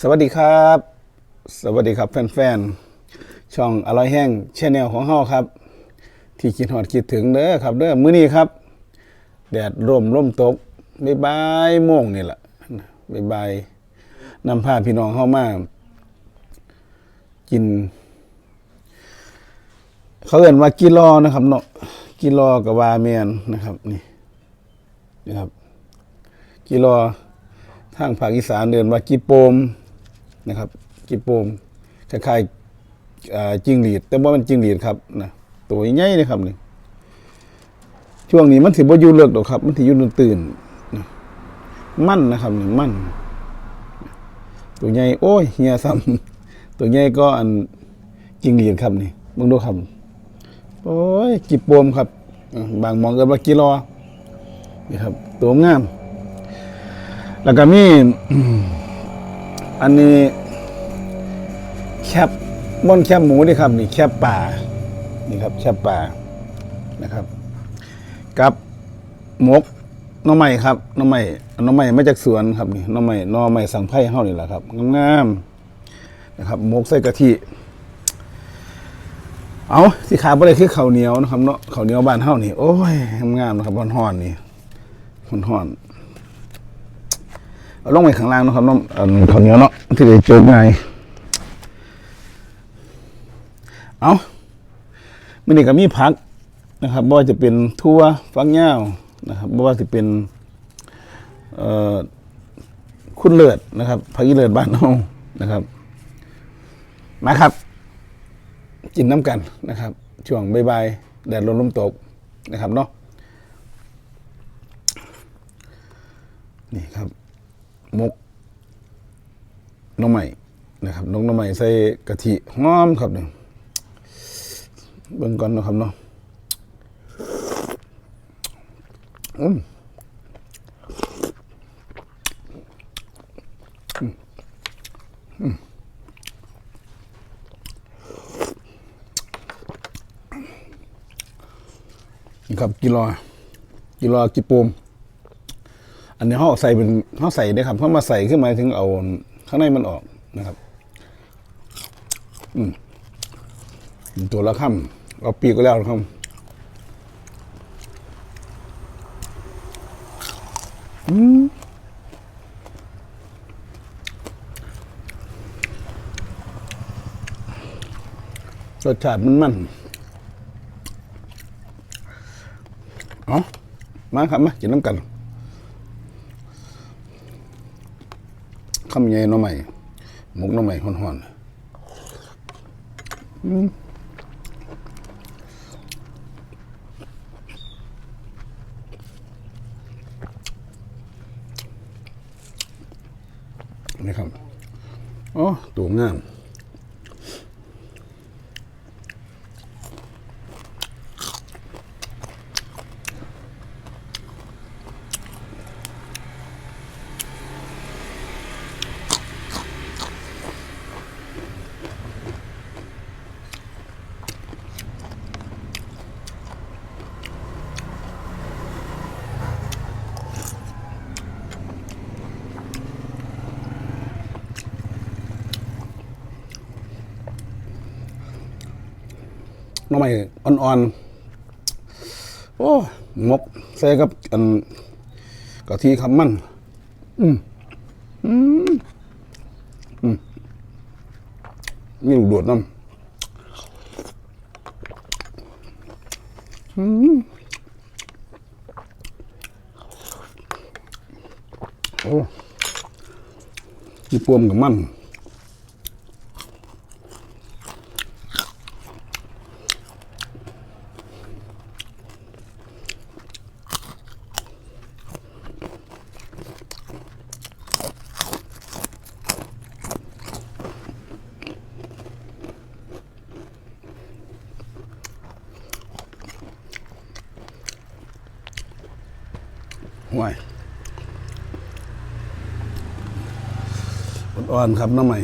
สวัสดีครับ สวัสดีครับแฟนๆ ช่องอร่อยแห้งชแนลของเฮาครับ ที่คิดหอดคิดถึงเด้อครับเด้อมื้อนี้ครับ แดดร่มร่มตกบ๊ายบายโมงนี่แหละบ๊ายบายนำพาพี่น้องเข้ามากิน เขาเอ่นว่ากิโลนะครับเนาะกิโลกับวาเมียนนะครับนี่นะครับกิโลทางภาคอีสานเดินว่ากิโปม นะครับกิโปมคล้ายๆจิงหรีด แต่ว่ามันจิงหรีดครับนะตัวใหญ่นะครับนี่ช่วงนี้มันถือว่าอยู่เลิกดอกครับ มันถืออยู่ตื่นนะมั่นนะครับนี่มั่น ตัวใหญ่โอ้ยเฮียซ้ำตัวใหญ่ก็อันจิงหรีดครับนี่มึงดูครับโอ้ยกิโปมครับบางมองเกินว่ากิโลนี่ครับ ตัวงาม แล้วก็มี อันนี้ แคบม่อนแคบหมูนี่ครับนี่แคบป่านี่ครับแคบป่านะครับ กับหมกน้องใหม่ครับน้องใหม่น้องใหม่มาจากสวนครับนี่น้องใหม่น้องใหม่สั่งไพ่เฮานี่แหละครับงามๆนะครับหมกใส่กะทิเอาสิขาบ่ได้คือข้าวเหนียวนะครับเนาะข้าวเหนียวบ้านเฮานี่โอ้ยงามๆนะครับฮ้อนๆนี่ฮ้อนๆเอาลงไปข้างล่างนะครับน้องข้าวเหนียวเนาะที่ได้โจกไงาย เอามื่อนี้ก็มีผักนะครับบ่ว่าจะเป็นทั่วฟักยาวนะครับบ่ว่าจะเป็นคุณเลิศนะครับผักอีเลิศบ้านเฮานะครับ มาครับ กินน้ำกันนะครับ ช่วงบ่ายๆแดดลมลมตกนะครับเนาะนี่ครับมกน้องใหม่นะครับนกหน้องใหม่ใส่กะทิหอมครับเนี่ย เบิ่งก่อนนะครับเนาะอืมอืมอืมนี่ครับกิโลกิโลกิโปมอันนี้เขาใส่เป็นเขาใส่ได้ครับเขามาใส่ขึ้นมาถึงเอาข้างในมันออกนะครับ อืมตัวละค่ำ เอาปีกก็แล้วครับอืมรสชาติมันมันเอามาครับมากินน้ำกันคำใหญ่น้อใหม่หมกน้อใหม่ห่อนๆอืมนี่ครับโอ้ ตัวงาม หน้ อ่อนๆ โอ้มกใส่กับอันกะทิคำมัน อืมอืมอืมมีลูกโดดน้ำอืมโอ้มีปวมกับมัน ห่วยอ่อนๆครับน้ำใหม่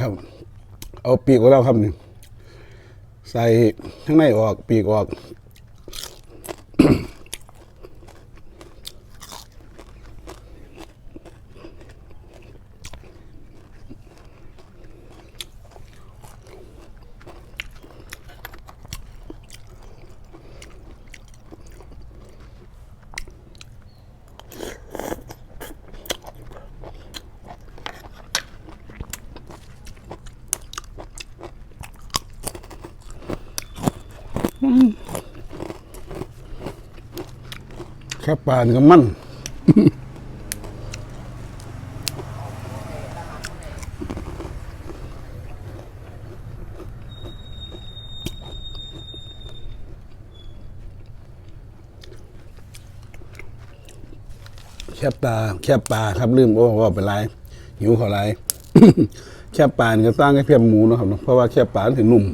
ครับ เอาปีกของเราครับนี่ใส่ข้างในออกปีกออก แค่ปลานี่ก็มันแคบตาแคบปลาครับลืมโอ้ว่าเป็นไรหิวเขาไรแคบปลานี่ก็สร้งให้เพียบหมูนะครับเพราะว่าแคบปลานถึงนุ่ม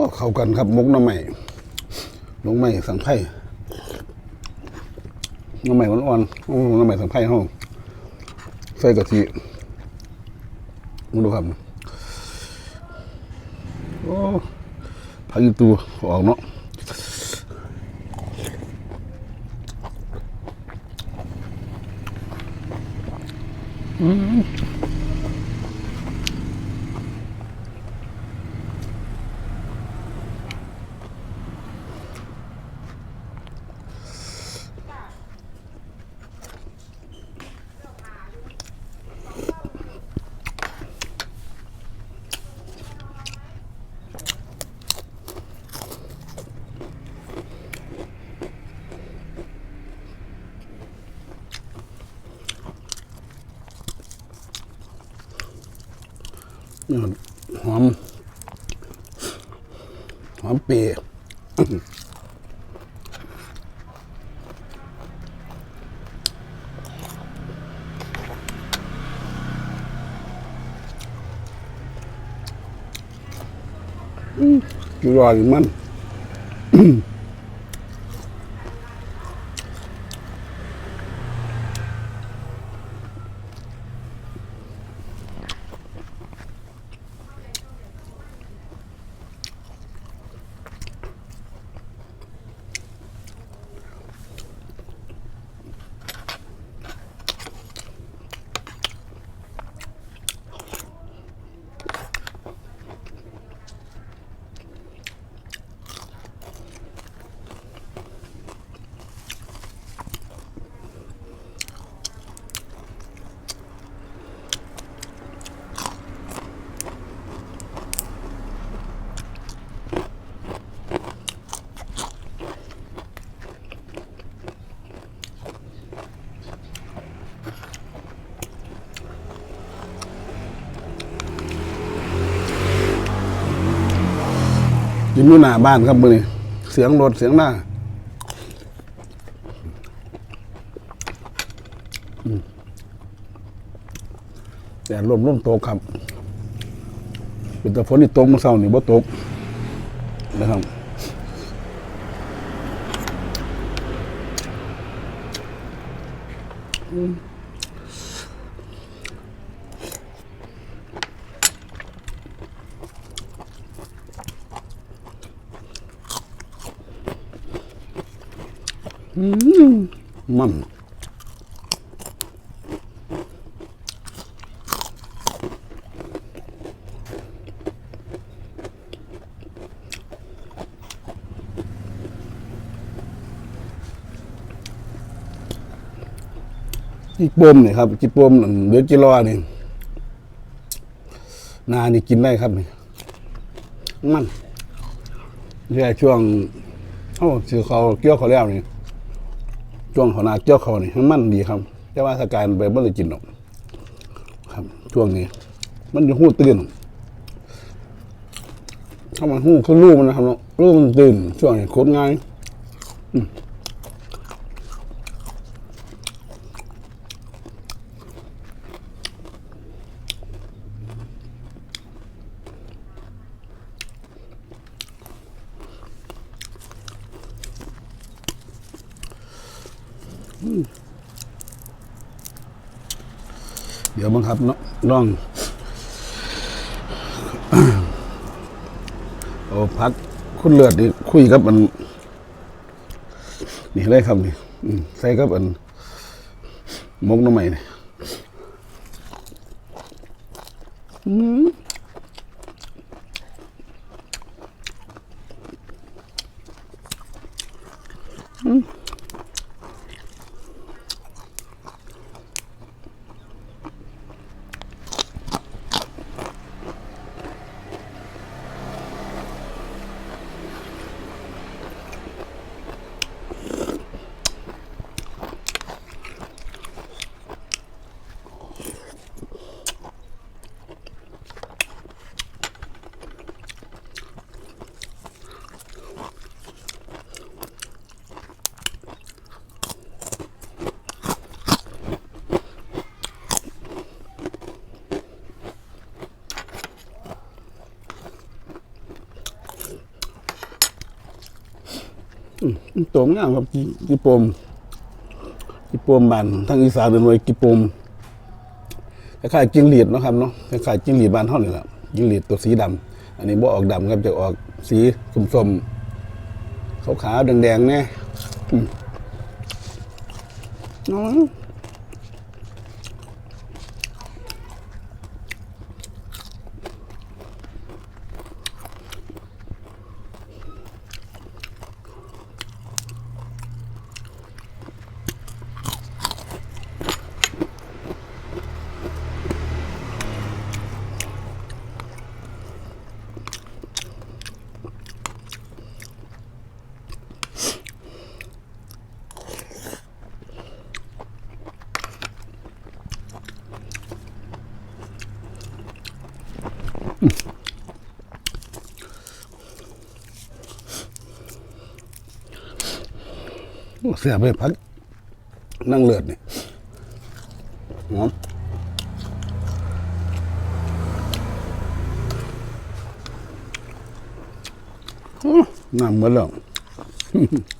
อ้เข้ากันครับมุกน้ำใหม่มุกใหม่สังไพ่น้ำใหม่อ่อนๆน้ำใหม่สังไพ่ห้องใส่กะทิมาดูครับโอ้พายุตัวออกเนาะนี่มั หอม หอมเปรี้ยอยู่รออยมัน ยิ้มอยู่หน้าบ้านครับมือนี่เสียงรถเสียงหน้าแต่ลมลมตกครับ เป็นแต่ฝนที่ตกเมื่อเช้านี่บ่ตกนะครับมั นจิปมเนี่ยครับจิปมเหลือจิรอนี่นานี่กินได้ครับนี่มันแค่ช่วงโอ้สือเขาเกี่ยวเขาแล้วนี่ ช่วงเขานาเจ้าเขานี่มันดีครับ แต่ว่าสกายไปไม่ได้กินหรอกครับ ช่วงนี้ มันจะหูตื่นถ้ามันหูคือลูกมันนะครับลูกมันตื่นช่วงนี้โคตรง่าย ครับน้องโอ้พักคุณเลือดนี่คุยกับมัน นี่ได้ครับนี่ใส่กับอันมกน้ำใหม่นี่ ตัวงามครับกิปมกิปมบานทางอีสานเดินไว้กิปมคล้ายๆจิ้งหรีดนะครับเนาะคล้ายๆจิ้งหรีดบานเท่านี่แหละจิ้งหรีดตัวสีดำอันนี้บ่ออกดำครับจะออกสีส้มๆขาวๆแดงๆเนี่ยน้อ๋อ เสียไปพักนั่งเลือดนี่หอมน่าเหมือนแล้วเห็ดข้า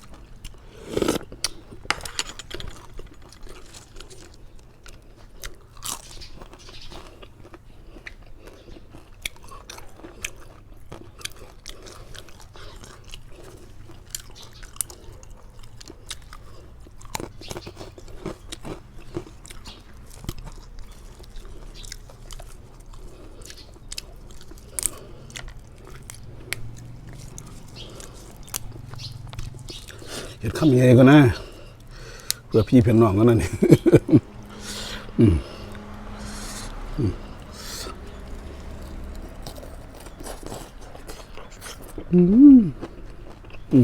มยังไงก็นะเพื่อพี่เพื่อนน้องก็นั่นนี่อ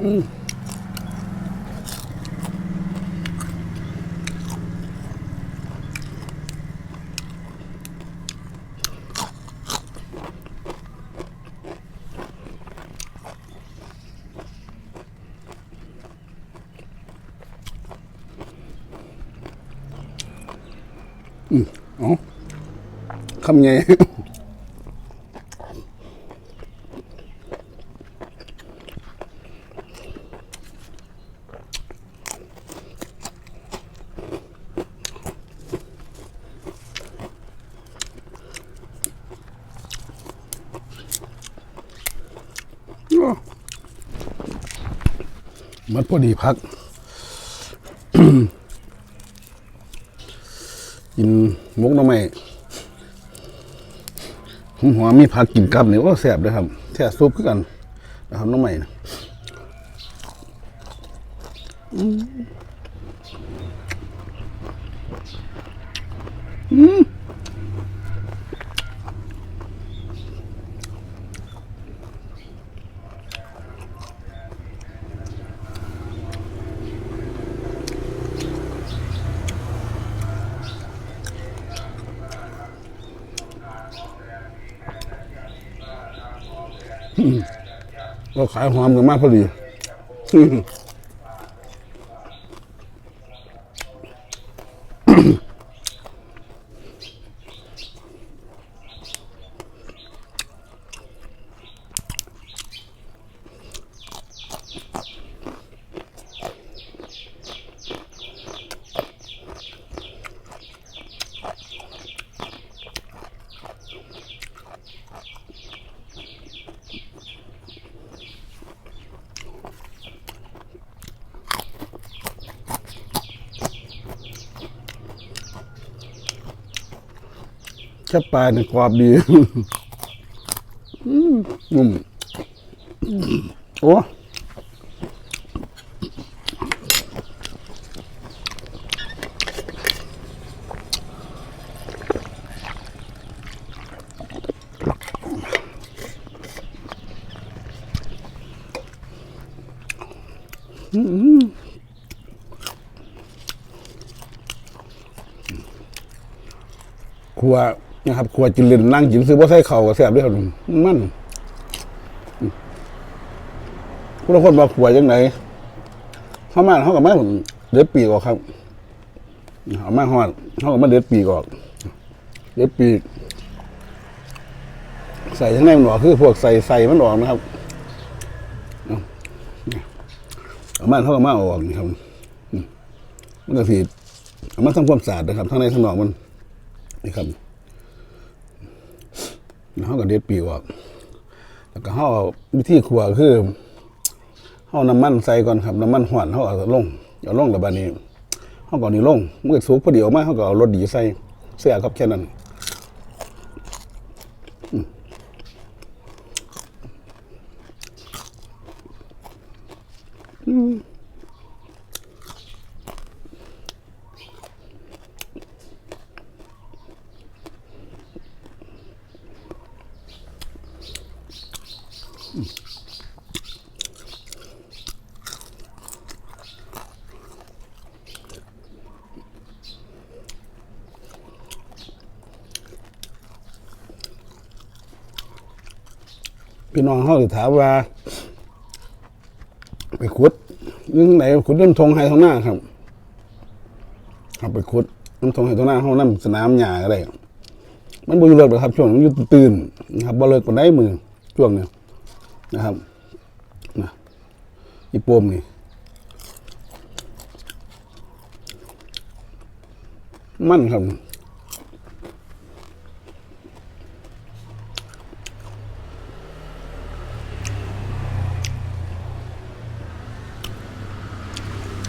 เอ๋อคำไง มันพอดีพัก กินมกน้ำไม้ผมหัวมีผักกินกับเนี่ยก็แสบเลยครับแท่ซุปคือกันนะครับน้ำไม้นะ ก็ขายหอมกันมากพอดี แค่ปลาเนี่ยกรอบดีนุ่มโอ้ครัว นะครับครัวจินเลนนั่งกินซื้อว่าใส่เข่าก็แซ่บด้วยครับมันอืมผู้ละคนมาครัวยังไงเข้ามาเขากับมาผมเด็ดปีกออกครับเอามาหอดเขากับมาเด็ดปีกออกเด็ดปีก ใส่ทั้งในมันออกคือพวกใส่ใส่มันออกนะครับเอาเอามาเขากับมาเอออกนี่ครับมมันก็สีเอามาทำความสะอาดนะครับทั้งในทั้งนอกมันนี่ครับ เขาก็เด็ดปีกออกแล้วก็เขาเอวิธีขัวคือเขาน้ำมันใส่ก่อนครับน้ำมันหวานเขาเอาลงเอาลงแล้วบานี้เขาก็เอานี่ลงเมื่อสุกพอดีออกมาเขาก็เอารสดีใส่เสียครับแค่นั้นอืม พี่น้องเขาสิถามว่า ไปขุดยังไหนขุดน้ำทงไฮทงหน้าครับครับไปขุดน้ำทงไฮทงหน้าเขาน้ำสนามหญ้าอะไรมันบ่อยู่เลิกหรอกครับ ช่วงมันอยู่ตื่นนะครับบ่เลิกปานได้มือช่วงเนี้ยนะครับนะอีปมนี่มันครับ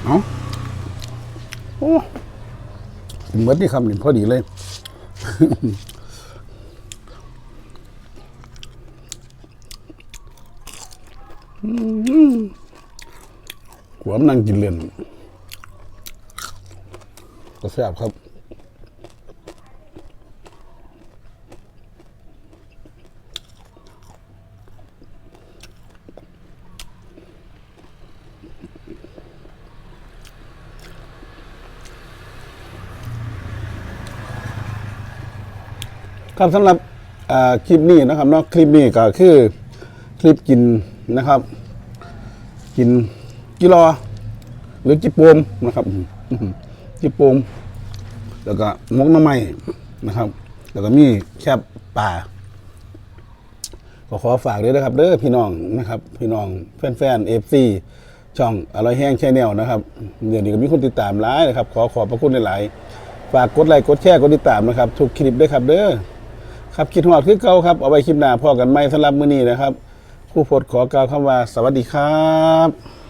เอาโอ้เหมือนที่คำนี่พอดีเลยหัวมันนั่งกินเรียนก็แซ่บครับ ครับสำหรับคลิปนี้นะครับเนาะคลิปนี้ก็คือคลิปกินนะครับ กินกิโลหรือจิโปมนะครับอื้อหือจิโปมแล้วก็มกน้ำไม้นะครับ แล้วก็มีแคบป่าก็ขอฝากด้วยนะครับเด้อพี่น้องนะครับ พี่น้องแฟนๆเอฟซีช่องอร่อยแห้งแชนแนลนะครับ เดี๋ยวนี้ก็มีคนติดตามหลายนะครับ ขอขอบพระคุณหลายๆฝากกดไลค์กดแชร์กดติดตามนะครับ ทุกคลิปด้วยครับเด้อ ครับคิดหอดคือเก่าครับ เอาไว้คลิปหน้าพอกันไหมสำหรับมื้อนี้นะครับครู่พดขอกล่าวคำว่าสวัสดีครับ